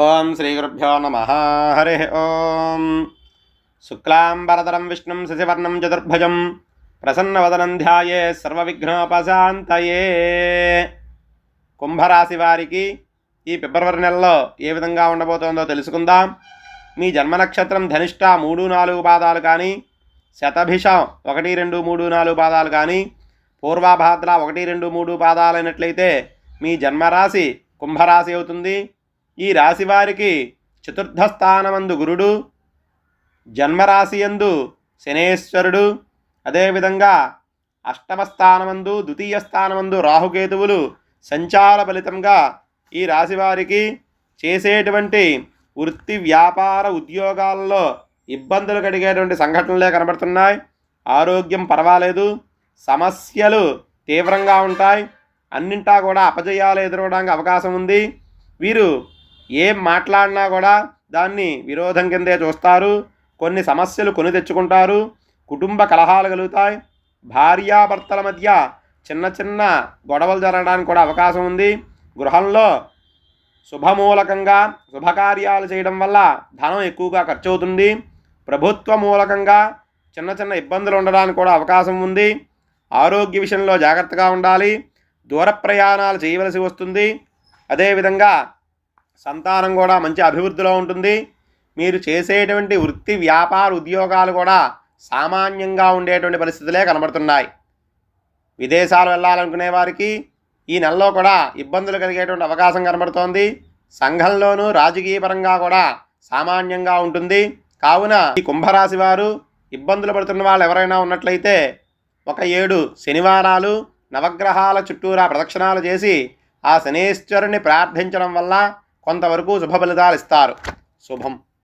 ఓం శ్రీగురుభ్యో నమ. హరి ఓం. శుక్లాంబరతరం విష్ణుం శశివర్ణం చతుర్భుజం ప్రసన్నవదనం ధ్యాయే సర్వవిఘ్నోపశాంతయే. కుంభరాశి వారికి ఈ ఫిబ్రవరి నెలలో ఏ విధంగా ఉండబోతోందో తెలుసుకుందాం. మీ జన్మ నక్షత్రం ధనిష్ట మూడు నాలుగు పాదాలు కానీ శతభిషం ఒకటి రెండు మూడు నాలుగు పాదాలు కానీ పూర్వాభాద్ర ఒకటి రెండు మూడు పాదాలైనట్లయితే మీ జన్మరాశి కుంభరాశి అవుతుంది. ఈ రాశి వారికి చతుర్థ స్థానమందు గురుడు జన్మరాశి యందు శనేశ్వరుడు అదేవిధంగా అష్టమ స్థానమందు ద్వితీయ స్థానమందు రాహుకేతువులు సంచార ఫలితంగా ఈ రాశివారికి చేసేటువంటి వృత్తి వ్యాపార ఉద్యోగాల్లో ఇబ్బందులు కలిగేటువంటి సంఘటనలే కనబడుతున్నాయి. ఆరోగ్యం పర్వాలేదు సమస్యలు తీవ్రంగా ఉంటాయి అన్నింటా కూడా అపజయాలు ఎదురవడానికి అవకాశం ఉంది. వీరు ఏం మాట్లాడినా కూడా దాన్ని విరోధం కిందే చూస్తారు. కొన్ని సమస్యలు కొని తెచ్చుకుంటారు. కుటుంబ కలహాలు కలుగుతాయి. భార్యాభర్తల మధ్య చిన్న చిన్న గొడవలు జరగడానికి కూడా అవకాశం ఉంది. గృహంలో శుభమూలకంగా శుభకార్యాలు చేయడం వల్ల ధనం ఎక్కువగా ఖర్చు అవుతుంది ప్రభుత్వ మూలకంగా చిన్న చిన్న ఇబ్బందులు ఉండడానికి కూడా అవకాశం ఉంది. ఆరోగ్య విషయంలో జాగ్రత్తగా ఉండాలి. దూర ప్రయాణాలు చేయవలసి వస్తుంది. అదేవిధంగా సంతానం కూడా మంచి అభివృద్ధిలో ఉంటుంది. మీరు చేసేటువంటి వృత్తి వ్యాపార ఉద్యోగాలు కూడా సామాన్యంగా ఉండేటువంటి పరిస్థితులే కనబడుతున్నాయి. విదేశాలు వెళ్ళాలనుకునే వారికి ఈ నెలలో కూడా ఇబ్బందులు కలిగేటువంటి అవకాశం కనబడుతోంది. సంఘంలోనూ రాజకీయ పరంగా కూడా సామాన్యంగా ఉంటుంది. కావున ఈ కుంభరాశి వారు ఇబ్బందులు పడుతున్న వాళ్ళు ఎవరైనా ఉన్నట్లయితే ఒక ఏడు శనివారాలు నవగ్రహాల చుట్టూరా ప్రదక్షిణాలు చేసి ఆ శనేశ్వరుని ప్రార్థించడం వల్ల కొంతవరకు శుభ ఫలితాలు ఇస్తారు. శుభం.